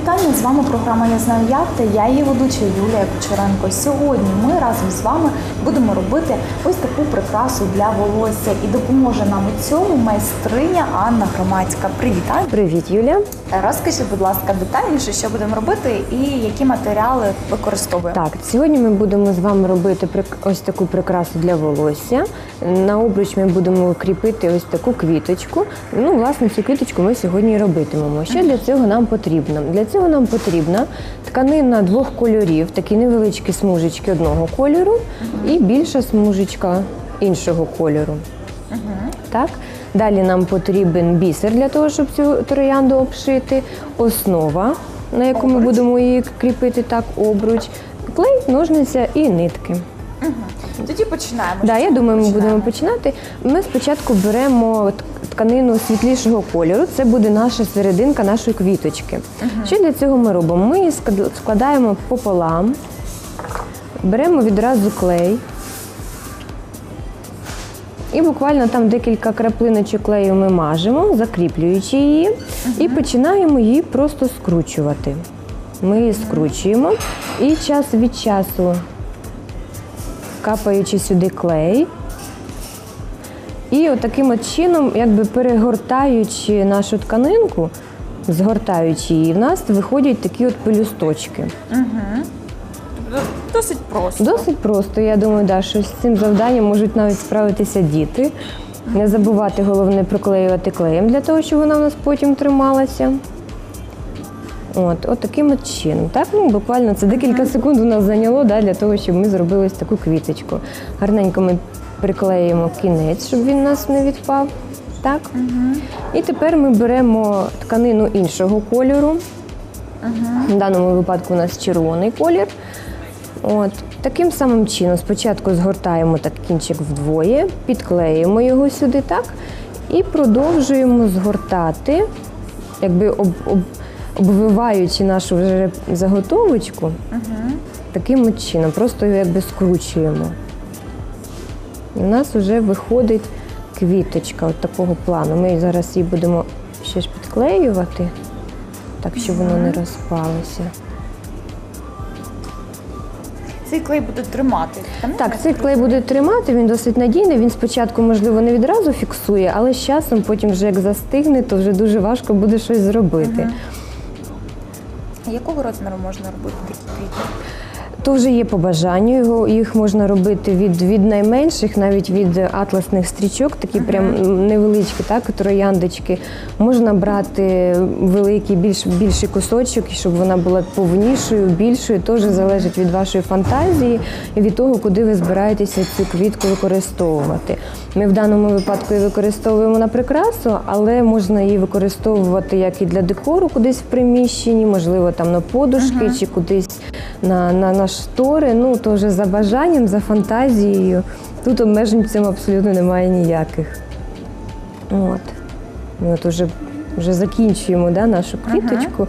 Вітання з вами. Програма Я знаю як та я її ведуча Юлія Кучеренко. Сьогодні ми разом з вами будемо робити ось таку прикрасу для волосся і допоможе нам у цьому майстриня Анна Громадська. Привіт, Ань. Привіт, Юля. Розкажи, будь ласка, детальніше, що будемо робити і які матеріали використовуємо. Так, сьогодні ми будемо з вами робити ось таку прикрасу для волосся. На обруч ми будемо кріпити ось таку квіточку. Ну, власне, цю квіточку ми сьогодні робитимемо. Що для цього нам потрібно? Для цього нам потрібна тканина двох кольорів, такі невеличкі смужечки одного кольору і більша смужечка іншого кольору. Так? Далі нам потрібен бісер для того, щоб цю троянду обшити, основа, на яку ми будемо її кріпити, так, обруч, клей, ножниця і нитки. Тоді починаємо. Да, я думаю, ми будемо починати. Ми спочатку беремо тканину світлішого кольору, це буде наша серединка нашої квіточки. Що для цього ми робимо? Ми її складаємо пополам, беремо відразу клей. І буквально там декілька краплиночок клею ми мажемо, закріплюючи її, і починаємо її просто скручувати. Ми її скручуємо і час від часу, капаючи сюди клей, і отаким от чином, якби перегортаючи нашу тканинку, згортаючи її, в нас виходять такі от пелюсточки. Досить просто. Досить просто, я думаю, да, що з цим завданням можуть навіть справитися діти. Не забувати головне приклеювати клеєм для того, щоб вона в нас потім трималася. От, от таким от чином. Так, ну, буквально це декілька секунд у нас зайняло да, для того, щоб ми зробили ось таку квіточку. Гарненько ми приклеїмо кінець, щоб він у нас не відпав. Так. І тепер ми беремо тканину іншого кольору. В даному випадку у нас червоний колір. От. Таким самим чином спочатку згортаємо так кінчик вдвоє, підклеїмо його сюди так і продовжуємо згортати, якби об, об, обвиваючи нашу вже заготовочку, таким от чином, просто його якби скручуємо. І у нас вже виходить квіточка от такого плану. Ми зараз її будемо ще ж підклеювати, так щоб воно не розпалося. Цей клей буде тримати. тканину, Так, цей клей буде тримати, він досить надійний. Він спочатку, можливо, не відразу фіксує, але з часом, потім вже як застигне, то вже дуже важко буде щось зробити. Якого розміру можна робити такі квіти? То вже є по бажанню. Його їх можна робити від, від найменших, навіть від атласних стрічок, такі прям невеличкі, так, трояндочки. Можна брати великий, більш, більший кусочок, щоб вона була повнішою, більшою. Теж залежить від вашої фантазії і від того, куди ви збираєтеся цю квітку використовувати. Ми в даному випадку її використовуємо на прикрасу, але можна її використовувати як і для декору кудись в приміщенні, можливо, там на подушки чи кудись на, на, на штори. Ну, то вже за бажанням, за фантазією. Тут обмежень цьому абсолютно немає ніяких. От. Ми от уже, вже закінчуємо да, нашу квіточку.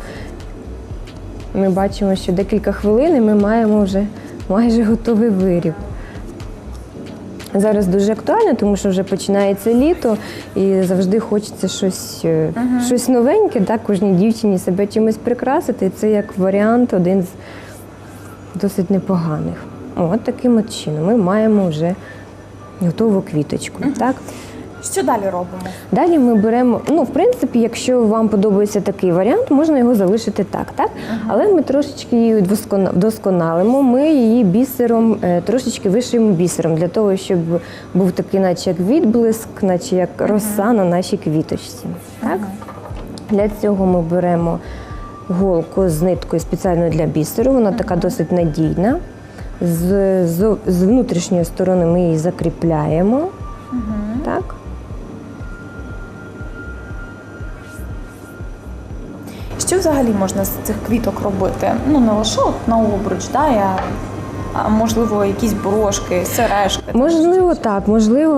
Ми бачимо, що декілька хвилин і ми маємо вже майже готовий виріб. Зараз дуже актуально, тому що вже починається літо і завжди хочеться щось, е, щось новеньке, так, кожній дівчині себе чимось прикрасити. І це як варіант один з досить непоганих. От таким от чином ми маємо вже готову квіточку. Так? Що далі робимо? Далі ми беремо, ну, в принципі, якщо вам подобається такий варіант, можна його залишити так, так? Але ми трошечки її вдоскона- вдосконалимо, ми її бісером, е, трошечки вишиємо бісером, для того, щоб був такий, наче як відблиск, наче як роса на нашій квіточці. Так? Для цього ми беремо голку з ниткою спеціально для бісеру, вона така досить надійна. З, з, з внутрішньої сторони ми її закріпляємо. Так? Що взагалі можна з цих квіток робити? Ну не лише от на обруч, да, я, можливо, якісь брошки, сережки. Можливо, так. Можливо,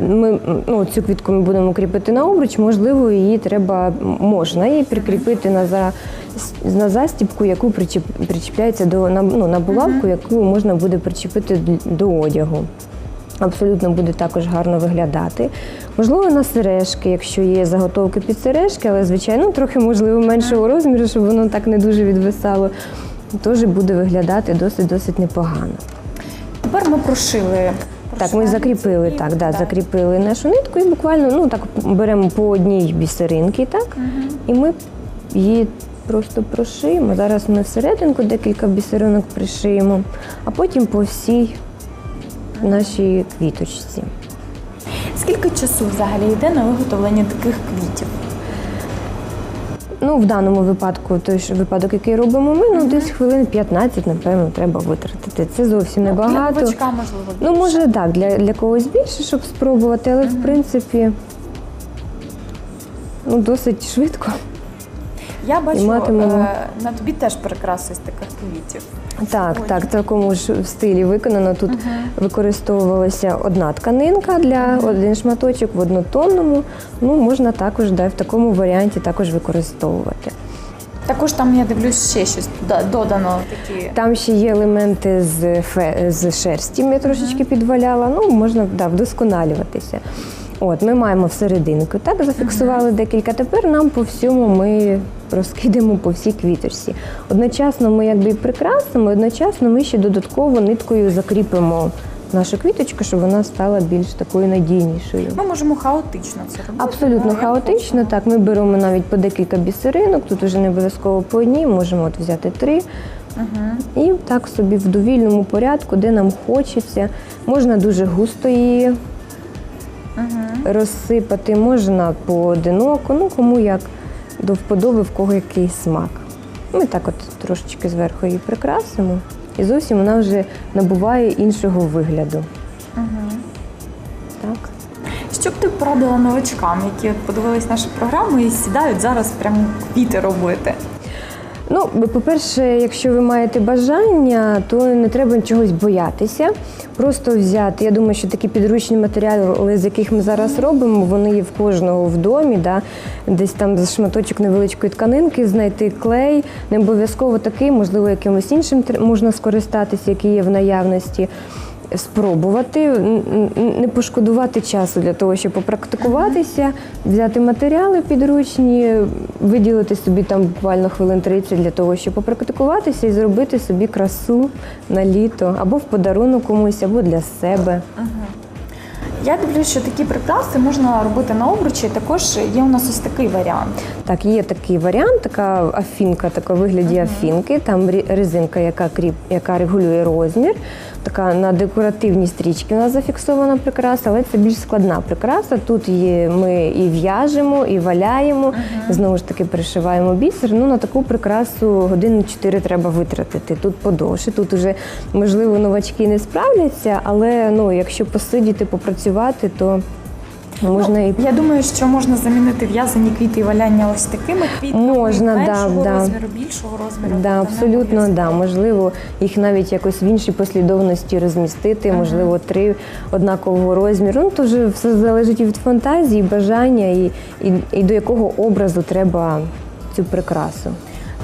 ми ну, цю квітку ми будемо кріпити на обруч, можливо, її треба можна її прикріпити на за на застібку, яку причіп, причіпляється до на, ну, на булавку, яку можна буде причепити до одягу. Абсолютно буде також гарно виглядати. Можливо, на сережки, якщо є заготовки під сережки, але звичайно трохи можливо меншого розміру, щоб воно так не дуже відвисало. Теж буде виглядати досить досить непогано. Тепер ми прошили. Так, ми закріпили так, да, закріпили нашу нитку і буквально ну так беремо по одній бісеринки, так, і ми її просто прошиємо. Зараз ми всерединку декілька бісеринок пришиємо, а потім по всій нашій квіточці. Скільки часу взагалі йде на виготовлення таких квітів? Ну, в даному випадку, той ж випадок, який робимо ми, ну десь хвилин 15, напевно, треба витратити. Це зовсім Для небагато. можливо, більше. Ну, може, так, для, для когось більше, щоб спробувати, але в принципі ну, досить швидко. Я бачу, матимемо. е, на тобі теж прикраси з таких квітів. Так, Ой. так, в такому ж стилі виконано. Тут використовувалася одна тканинка для один шматочок в однотонному. Ну, можна також да, в такому варіанті також використовувати. Також там я дивлюсь ще щось додано такі. Там ще є елементи з, фе, з шерсті, я трошечки підваляла. Ну, можна да, вдосконалюватися. От, ми маємо всерединку, так, зафіксували декілька. Тепер нам по всьому ми розкидаємо по всій квіточці. Одночасно ми якби прикрасимо, одночасно ми ще додатково ниткою закріпимо нашу квіточку, щоб вона стала більш такою надійнішою. Ми можемо хаотично це робити. Абсолютно ну, хаотично. Так, ми беремо навіть по декілька бісеринок, тут вже не обов'язково по одній, можемо от взяти три. І так собі в довільному порядку, де нам хочеться. Можна дуже густо її розсипати, можна поодиноко, ну кому як до вподоби, в кого який смак. Ми так от трошечки зверху її прикрасимо, і зовсім вона вже набуває іншого вигляду. Так. Що б ти порадила новачкам, які подивились нашу програму і сідають зараз прямо квіти робити? Ну, по-перше, якщо ви маєте бажання, то не треба чогось боятися. Просто взяти. Я думаю, що такі підручні матеріали, з яких ми зараз робимо, вони є в кожного в домі. Да? Десь там за шматочок невеличкої тканинки, знайти клей, не обов'язково такий, можливо, якимось іншим можна скористатися, який є в наявності. Спробувати, не пошкодувати часу для того, щоб попрактикуватися, взяти матеріали підручні, виділити собі там буквально хвилин 30 для того, щоб попрактикуватися і зробити собі красу на літо або в подарунок комусь, або для себе. Я дивлюсь, що такі прикраси можна робити на обручі. Також є у нас ось такий варіант. Так, є такий варіант, така афінка, така вигляді афінки. Там резинка, яка кріп, яка регулює розмір. Така на декоративній стрічці у нас зафіксована прикраса, але це більш складна прикраса. Тут є, ми і в'яжемо, і валяємо, знову ж таки пришиваємо бісер. Ну на таку прикрасу години 4 треба витратити. Тут подовше. Тут уже можливо новачки не справляться, але ну якщо посидіти, попрацювати, то можна і Я думаю, що можна замінити в'язані квіти і валяння ось такими квітками. Можна, да, меншого да. розміру, більшого розміру. Да, тобто не абсолютно, да. Можливо, їх навіть якось в іншій послідовності розмістити, можливо, три однакового розміру. Ну, то вже все залежить і від фантазії, бажання і, і, і до якого образу треба цю прикрасу.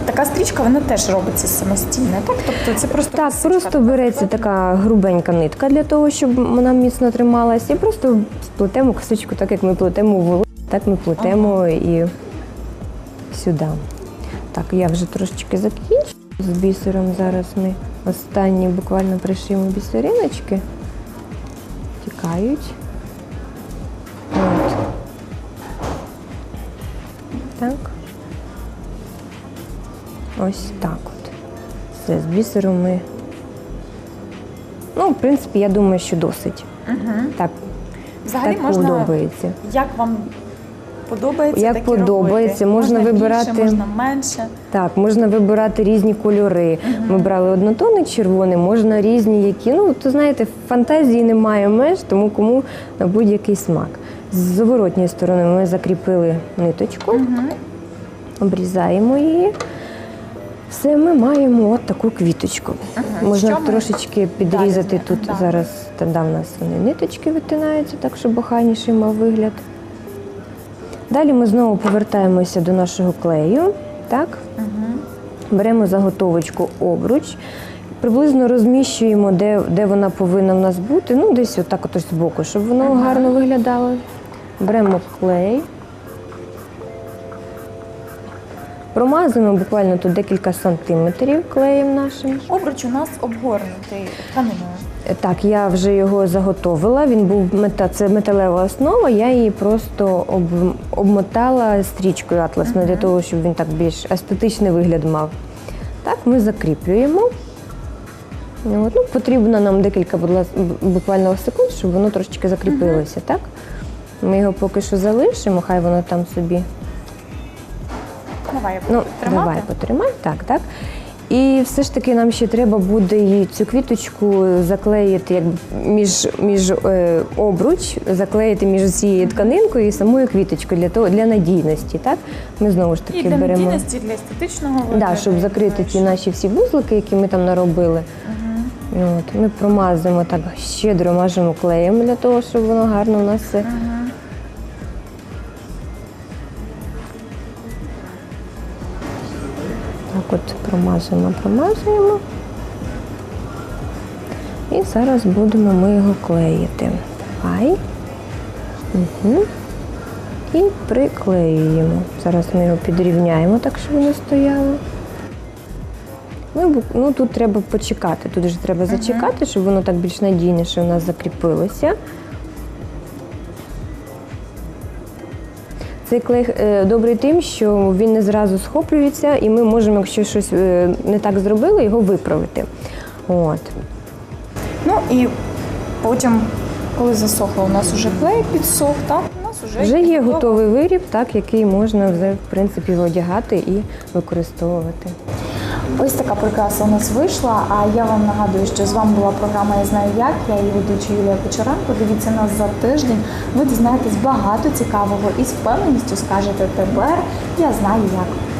Така стрічка вона теж робиться самостійно, так? Тобто це просто Так, косичка просто береться така грубенька нитка для того, щоб вона міцно трималася, і просто сплетемо косичку, так як ми плетемо волосся, так ми плетемо і сюди. Так, я вже трошечки закінчу. З бісером зараз ми останні буквально пришиємо бісериночки. Тікають. От. Так. Ось так от. Все, з бісером ми. Ну, в принципі, я думаю, що досить. Так, Взагалі так можна, подобається. як вам подобається, Як так і подобається, робити. можна більше, вибирати- можна менше. Так, можна вибирати різні кольори. Ми брали однотонний червоний, можна різні, які. Ну, то знаєте, фантазії немає меж, тому кому на будь-який смак. З зворотньої сторони ми закріпили ниточку, обрізаємо її. Все, ми маємо от таку квіточку. Можна Що ми трошечки підрізати далі? тут Да. зараз. Та да, в нас вони ниточки витинаються, так щоб охайніший мав вигляд. Далі ми знову повертаємося до нашого клею. Так? Беремо заготовочку обруч. приблизно розміщуємо, де, де вона повинна в нас бути. Ну, десь отак от з боку, щоб воно гарно виглядало. Беремо клей. Промазуємо буквально тут декілька сантиметрів клеєм нашим. Обруч у нас обгорнутий тканиною. Е, Так, я вже його заготовила. Він був мета, це металева основа. Я її просто об, обмотала стрічкою атласною для того, щоб він так більш естетичний вигляд мав. Так, ми закріплюємо. От, ну, потрібно нам декілька буквально секунд, щоб воно трошечки закріпилося. Так? Ми його поки що залишимо, хай воно там собі Давай я Ну, тримати. давай потримай, так, так. І все ж таки нам ще треба буде її цю квіточку заклеїти як між, між е, обруч, заклеїти між цією тканинкою і самою квіточкою для того для надійності. Так? Ми знову ж таки І для беремо. надійності, для естетичного Да, щоб закрити ті наші всі вузлики, які ми там наробили. От, ми промазуємо так щедро мажемо клеєм для того, щоб воно гарно у нас все. Так промазуємо, промазуємо. І зараз будемо ми його клеїти. Давай. Угу. І приклеюємо. Зараз ми його підрівняємо так, щоб воно стояло. Ну, ну тут треба почекати. Тут вже треба зачекати, щоб воно так більш надійніше у нас закріпилося. Цей клей добрий тим, що він не зразу схоплюється, і ми можемо, якщо щось е, не так зробили, його виправити. От. Ну і потім, коли засохло, у нас вже клей підсох, так? У нас вже, Вже є готовий виріб, так, який можна вже, в принципі, одягати і використовувати. Ось така прикраса у нас вийшла. А я вам нагадую, що з вами була програма Я знаю як. Я її ведуча Юлія Кучеренко. Дивіться нас за тиждень. Ви дізнаєтесь багато цікавого і з впевненістю скажете тепер. Я знаю як.